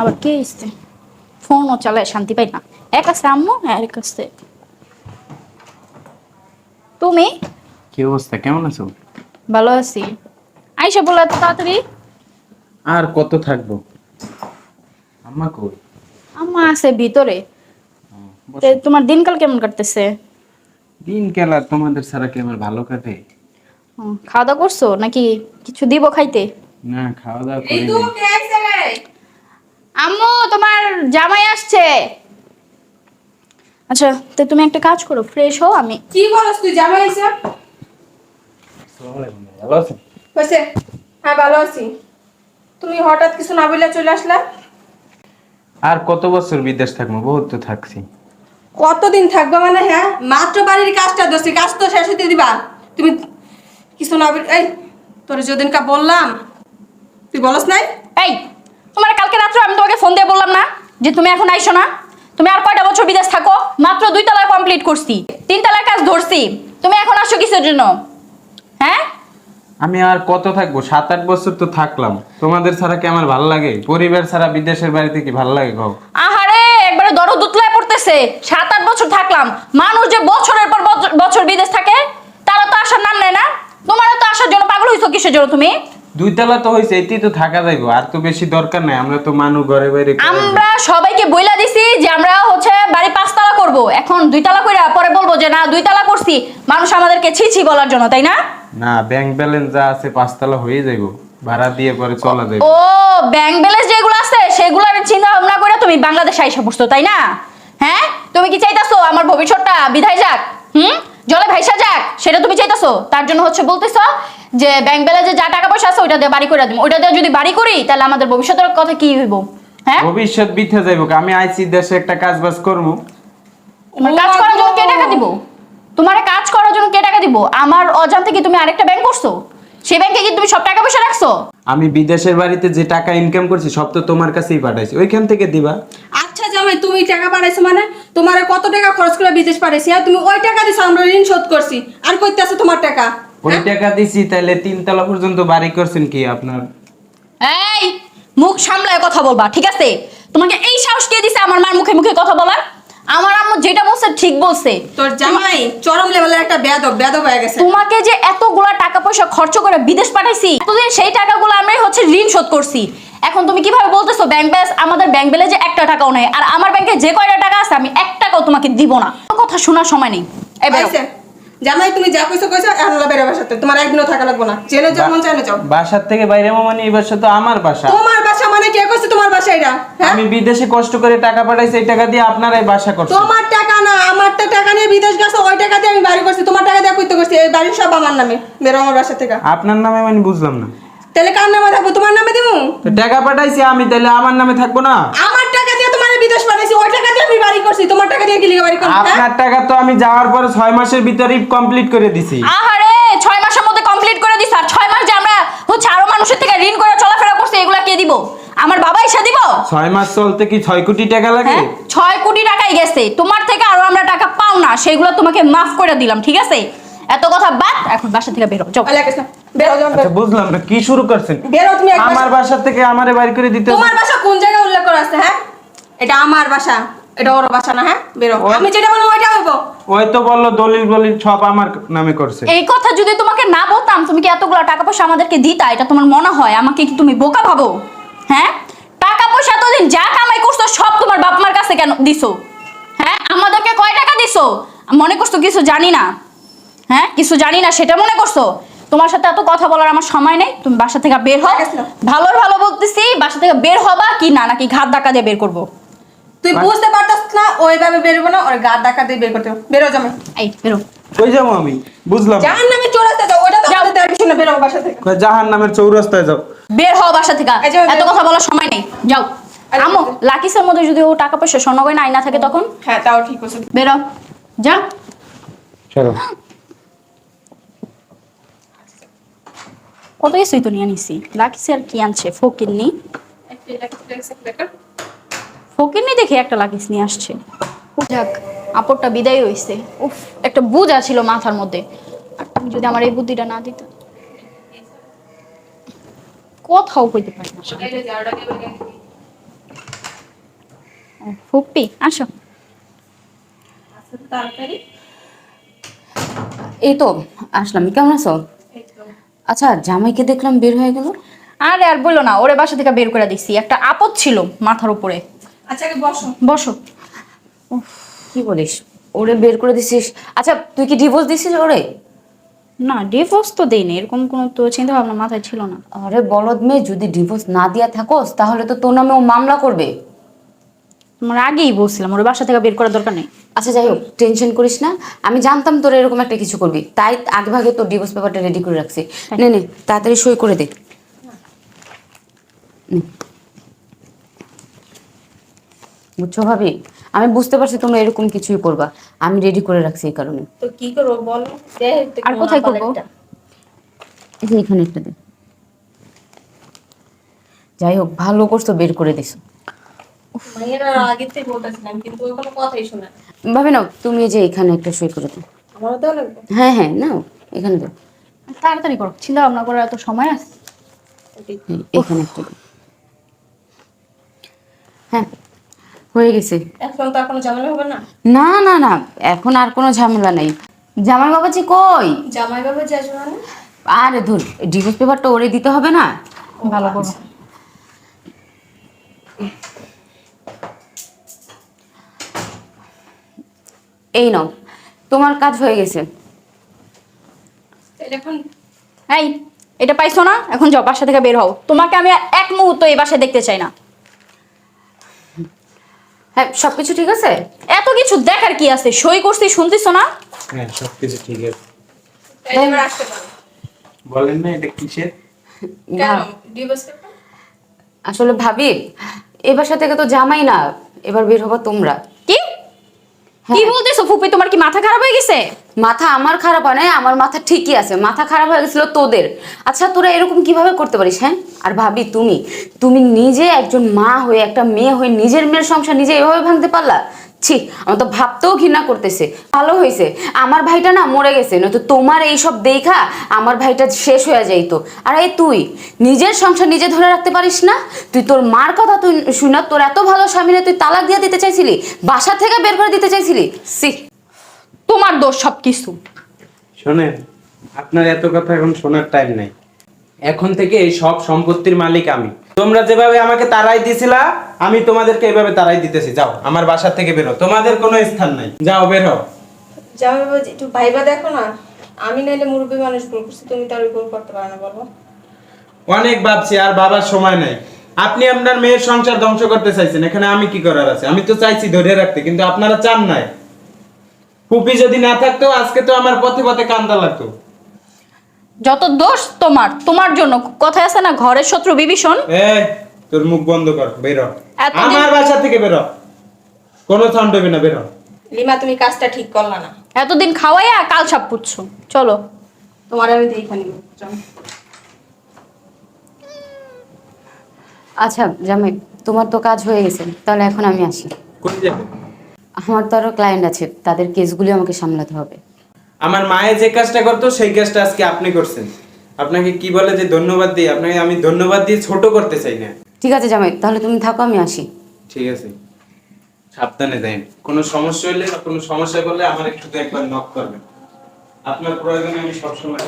আবার কে এসছে? ফোনও চালায় শান্তি পাই না। এক আছে আম্মু আর এক আছে। তুমি? কি অবস্থা? কেমন আছো? ভালো আছি। আইসা বলে এত তাড়াতাড়ি। আর কত থাকব? আম্মা কই? আম্মা আছে ভিতরে। তে তোমার দিনকাল কেমন কাটতেছে? দিনকাল আর তোমাদের ছাড়া কি আমার ভালো কাটে? ও, খাওয়া দাওয়া করছ? নাকি কিছু দিব খাইতে? না খাওয়া দাওয়া এই করি আম্মু তোমার জামাই আসছে। আচ্ছা তো তুমি একটা কাজ করো ফ্রেশ হও আমি। কি বলছ তুই জামাই আইছে ভালো আছেন? হ্যাঁ ভালো আছি। তুমি হঠাৎ কিছু না বলে চলে আসলা? আর কত বছর বিদেশ থাকব? বহুত তো থাকছি। কতদিন থাকবে মানে হ্যাঁ? মাত্র বাড়ির কাজটা দোষী কাজ তো শেষ হতে দিবা। তুমি কিছু না বলে এই তোর যেদিনকা বললাম তুই বলস নাই? এই তোমার কালকে রাত্রে আমি তোমাকে ফোন দিয়ে বললাম না যে তুমি এখন আইসো না? তুমি আর কয়টা বছর বিদেশ থাকো? মাত্র দুই তলা কমপ্লিট করছি। তিন তলার কাজ ধরছি। তুমি এখন আসো কিসের জন্য? হ্যাঁ? আমি আর কত থাকব? সাত আট বছর তো থাকলাম। তোমাদের ছাড়া কি আমার ভালো লাগে? পরিবার ছাড়া বিদেশের বাড়িতে কি ভালো লাগে কও? আহারে একবারে দরদ দুতলায় পড়তেছে। সাত আট বছর থাকলাম। মানুষ যে বছরের পর বছর- বছর বিদেশ থাকে তারা তো আসার নাম নেয় না। তোমারও তো আসার জন্য পাগল হইছো কিসের জন্য তুমি? দুই তলা তো হয়েছে এতেই তো থাকা যাইবো আর তো বেশি দরকার নাই আমরা তো মানুষ ঘরে বাইরে আমরা সবাইকে বইলা দিছি যে আমরা হচ্ছে বাড়ি পাঁচতলা করব। এখন দুইতলা কইরা পরে বলব যে না দুইতলা করছি। মানুষ আমাদেরকে ছি ছি বলার জন্য তাই না? না ব্যাংক ব্যালেন্স যা আছে পাঁচতলা হয়ে যাইবো ভাড়া দিয়ে পরে চলা ও ব্যাংক ব্যালেন্স যেগুলো আছে সেগুলোর চিন্তা ভাবনা করে তুমি বাংলাদেশে আইসা তাই না? হ্যাঁ? তুমি কি চাইতাছো আমার ভবিষ্যৎটা বিধায় যাক? হুম? জলে ভাইসা যাক সেটা তুমি চাইতেছো? তার জন্য হচ্ছে বলতেছো যে ব্যাংক ব্যালেন্সে যা টাকা পয়সা আছে ওইটা দিয়ে বাড়ি করে দিব। ওইটা দিয়ে যদি বাড়ি করি তাহলে আমাদের ভবিষ্যতের কথা কি হইব? হ্যাঁ? ভবিষ্যৎ বিথে যাইব আমি আইছি দেশে একটা কাজ বাজ করব কাজ করার জন্য কে টাকা দিব? তোমার কাজ করার জন্য কে টাকা দিব? আমার অজান্তে কি তুমি আরেকটা ব্যাংক করছ? সেই ব্যাংকে কি তুমি সব টাকা পয়সা রাখছো? আমি বিদেশের বাড়িতে যে টাকা ইনকাম করছি সব তো তোমার কাছেই পাঠাইছি। ওইখান থেকে দিবা। আচ্ছা জামাই তুমি টাকা পাঠাইছো মানে? তোমার কত টাকা খরচ করে বিদেশ পাঠাইছি? আর তুমি ওই টাকা দিছো আমরা ঋণ শোধ করছি। আর কইতে আছে তোমার টাকা? ওই টাকা দিছি তাহলে তিনতলা পর্যন্ত বাড়ি করছেন কি আপনার? এই মুখ সামলায় কথা বলবা ঠিক আছে? তোমাকে এই সাহস কে দিছে আমার মার মুখে মুখে কথা বলার? আমার আম্মু যেটা বলছে ঠিক বলছে। তোর জামাই চরম লেভেলের একটা বেদব বেদব হয়ে গেছে। তোমাকে যে এতগুলা টাকা পয়সা খরচ করে বিদেশ পাঠাইছি এতদিন সেই টাকাগুলো আমি হচ্ছে ঋণ শোধ করছি। এখন তুমি কীভাবে বলতেছো ব্যাংক ব্যালেন্স আমাদের ব্যাংক বেলে যে একটা টাকাও নাই আর আমার ব্যাংকে যে কয়টা টাকা আছে আমি এক টাকাও তোমাকে দিব না। কথা শোনার সময় নেই। এবার জামাই তুমি যা কইছো কইছো আল্লাহ বেড়ে বাসাতে তোমার একদিনও থাকা লাগবে না। জেনে যাও মন চাইলে যাও। বাসার থেকে বাইরে মানে এই বাসা তো আমার বাসা। তোমার বাসা মানে কে কইছে তোমার বাসা এটা? হ্যাঁ? আমি বিদেশে কষ্ট করে টাকা পাঠাইছি এই টাকা দিয়ে আপনারাই বাসা করছেন। তোমার টাকা না আমার তো টাকা নিয়ে বিদেশ গেছে ওই টাকা দিয়ে আমি বাড়ি করছি। তোমার টাকা দিয়ে কইতে করছি এই বাড়ির সব আমার নামে বেরো আমার বাসা থেকে। আপনার নামে মানে বুঝলাম না। তাহলে কার নামে থাকব? তোমার নামে দেবো টাকা পাঠাইছি আমি তাহলে আমার নামে থাকব না? আমার পাঠাইছি ওই টাকা দিয়ে আমি বাড়ি করছি তোমার টাকা দিয়ে কি লিখে বাড়ি করব হ্যাঁ? আপনার টাকা তো আমি যাওয়ার পরে ছয় মাসের ভিতরেই কমপ্লিট করে দিছি। আহারে ছয় মাসের মধ্যে কমপ্লিট করে দিস আর ছয় মাস যে আমরা হচ্ছে আরও মানুষের থেকে ঋণ করে চলাফেরা করছি এগুলা কে দিব? আমার বাবা এসে দিব? ছয় মাস চলতে কি ছয় কোটি টাকা লাগে? হ্যাঁ ছয় কোটি টাকাই গেছে। তোমার থেকে আরও আমরা টাকা পাও না সেগুলো তোমাকে মাফ করে দিলাম ঠিক আছে? এত কথা বাদ এখন বাসা থেকে বেরো যাও। আচ্ছা বুঝলাম না কি শুরু করছেন? বেরো তুমি আমার বাসা থেকে আমারে বাইর করে দিতে তোমার বাসা কোন জায়গায় উল্লেখ করা আছে হ্যাঁ? এটা আমার বাসা এটা ওর বাসা না হ্যাঁ? বেরো। আমি যেটা বলব ওইটা হইব। ওই তো বলল দলিল বলিল সব আমার নামে করছে। এই কথা যদি তোমাকে না বলতাম তুমি কি এতগুলো টাকা পয়সা আমাদেরকে দিতা? এটা তোমার মনে হয়? আমাকে কি তুমি বোকা ভাবো? হ্যাঁ? টাকা পয়সা এতদিন যা কামাই করছ সব তোমার বাপ মার কাছে কেন দিছো? হ্যাঁ? আমাদেরকে কয় টাকা দিছো? মনে করছ কিছু জানি না? হ্যাঁ? কিছু জানি না সেটা মনে করছ? তোমার সাথে এত কথা বলার আমার সময় নেই। তুমি বাসা থেকে বের হও। ভালোর ভালো বলতেছি বাসা থেকে বের হবা কি না নাকি ঘাত ধাক্কা দিয়ে বের করব? তুই বুঝতে পারতাস না ওইভাবে বেরোবো না ওর গা ডাকা দিয়ে বের করতে হবে। বেরো জামাই। এই বেরো। কই যাব আমি? বুঝলাম জাহান নামে চোরাতে যাও ওটা তো আমাদের দেওয়ার কিছু না বেরো বাসা থেকে। জাহান নামের চৌরাস্তায় যাও। বের হও বাসা থেকে। এই যে, এত কথা বলার সময় নেই। যাও। আরে, আমো লাকিসের মধ্যে যদি ও টাকা পয়সা স্বর্ণ গয়না আইনা থাকে তখন? হ্যাঁ তাও ঠিক আছে। বেরো। যা। চলো। কত কিছুই তো নিয়ে নিছি। লাকিসে আর কি আনছে? ফকিরনি ফকিরনি দেখে একটা লাকিস নিয়ে আসছে। যাক আপরটা বিদায় হইছে। উফ একটা বুঝা ছিল মাথার মধ্যে। আর তুমি যদি আমার এই বুদ্ধিটা না দিত। কোথাও কইতে পারি না। ও, ফুপ্পি আসো। তাড়াতাড়ি। এই তো আসলাম। কেমন আছো? আচ্ছা জামাইকে দেখলাম বের হয়ে গেল। আরে আর বলল না ওরে বাসা থেকে বের করে দিছি। একটা আপদ ছিল মাথার উপরে। আচ্ছা বসো। বসো। কি বলিস? ওরে বের করে দিছিস। আচ্ছা তুই কি ডিভোর্স দিছিস ওরে? না ডিভোর্স তো দেয়নি এরকম কোনো তো চিন্তা ভাবনা মাথায় ছিল না। আরে বলদ মেয়ে যদি ডিভোর্স না দিয়া থাকোস তাহলে তো তোর নামে ও মামলা করবে। তোমার আগেই বলছিলাম ওর বাসা থেকে বের করার দরকার নেই। আচ্ছা যাই হোক টেনশন করিস না। আমি জানতাম তোর এরকম একটা কিছু করবি। তাই আগে ভাগে তোর ডিভোর্স পেপারটা রেডি করে রাখছি। নে নে তাড়াতাড়ি সই করে দে। নে। বুঝছ ভাবি? আমি বুঝতে পারছি তোমরা এরকম কিছুই করবা। আমি রেডি করে রাখছি এই কারণে। তো কি করব বলো? আর কোথায় করব? এই যে এখানে একটা দে। যাই হোক ভালো করছ বের করে দিছো। মায়েরা আগে থেকে বলতেছিলাম কিন্তু ওই কোনো কথাই শোনে না। ভাবি নাও তুমি যে এখানে একটা সই করে দাও। আমারও দেওয়া লাগবে? হ্যাঁ হ্যাঁ নাও এখানে দাও। তাড়াতাড়ি করো চিন্তা ভাবনা করার এত সময় আছে। এখানে একটা হ্যাঁ হয়ে গেছে। এখন তো আর কোনো ঝামেলা হবে না? না না না এখন আর কোনো ঝামেলা নেই। জামাই বাবাজি কই? জামাই বাবা যে আসবে মানে? আরে ধর ডিভোর্স পেপারটা ওরে দিতে হবে না? ভালো করো। এই নাও তোমার কাজ হয়ে গেছে। এখন এই এটা পাইছো না? এখন যাও বাসা থেকে বের হও। তোমাকে আমি এক মুহূর্ত এই বাসায় দেখতে চাই না। হ্যাঁ সবকিছু ঠিক আছে? এত কিছু দেখার কি আছে? সই করছি শুনতেছো না? হ্যাঁ সব ঠিক আছে। এবার আসতে পারো। বলেন না এটা কিসের? কেন? ভাব- ডিভোর্স পেপার আসলে ভাবি এ বাসা থেকে তো জামাই না এবার বের হবা তোমরা। কি কি বলতেছো ফুপি তোমার কি মাথা খারাপ হয়ে গেছে? মাথা আমার খারাপ হয় না আমার মাথা ঠিকই আছে। মাথা খারাপ হয়ে গেছিল তোদের। আচ্ছা তোরা এরকম কীভাবে করতে পারিস হ্যাঁ? আর ভাবি তুমি তুমি নিজে একজন মা হয়ে একটা মেয়ে হয়ে নিজের মেয়ের সংসার নিজে এভাবে ভাঙতে পারলা? ছি আমার তো ভাবতেও ঘৃণা করতেছে। ভালো হয়েছে আমার ভাইটা না মরে গেছে, নয়তো তোমার এইসব দেখা আমার ভাইটা শেষ হয়ে যাইতো। আর এই তুই, নিজের সংসার নিজে ধরে রাখতে পারিস না? তুই তোর মার কথা তুই শুনে, তোর এত ভালো স্বামীরে তুই তালাক দিয়ে দিতে চাইছিলি? বাসা থেকে বের করে দিতে চাইছিলি? সি তোমার দোষ সব কিছু শোনেন, আপনার এত কথা এখন শোনার টাইম নাই। এখন থেকে এই সব সম্পত্তির মালিক আমি। তোমরা যেভাবে আমাকে তারাই দিছিলা আমি তোমাদেরকে এইভাবে তারাই দিতেছি। যাও আমার বাসা থেকে বেরো। তোমাদের কোনো স্থান নাই। যাও বেরো বাবা একটু ভাইবা দেখো না আমি নাইলে মুরব্বী মানুষ ভুল করছি তুমি তার ভুল করতে পারো না বলো। অনেক ভাবছি আর বাবার সময় নাই। আপনি আপনার মেয়ের সংসার ধ্বংস করতে চাইছেন এখানে আমি কি করার আছে? আমি তো চাইছি ধরে রাখতে কিন্তু আপনারা চান নাই। পুপি যদি না থাকতো আজকে তো আমার পথে পথে কান্দা লাগতো। যত দোষ তোমার তোমার জন্য কথা আছে না ঘরের শত্রু বিভীষণ? এই তোর মুখ বন্ধ কর বেরো এতদিন- আমার বাসা থেকে বেরো কোনো সাউন্ড হবে না বেরো লিমা তুমি কাজটা ঠিক করলা না। এতদিন খাওয়াইয়া কাল সাপ পুচ্ছো চলো। তোমার আমি দেখে নিব আচ্ছা জামাই তোমার তো কাজ হয়ে গেছে তাহলে এখন আমি আসি। যাবে আমার তো আরও ক্লায়েন্ট আছে তাদের কেসগুলি আমাকে সামলাতে হবে। আমার মায়ে যে কাজটা করতো সেই কাজটা আজকে আপনি করছেন। আপনাকে কি বলে যে ধন্যবাদ দিই? আপনাকে আমি ধন্যবাদ দিয়ে ছোট করতে চাই না। ঠিক আছে জামাই তাহলে তুমি থাকো আমি আসি। ঠিক আছে। সাবধানে যাইন। কোনো সমস্যা হলে কোনো সমস্যা করলে আমার একটু একবার নক করবেন। আপনার প্রয়োজনে আমি সবসময়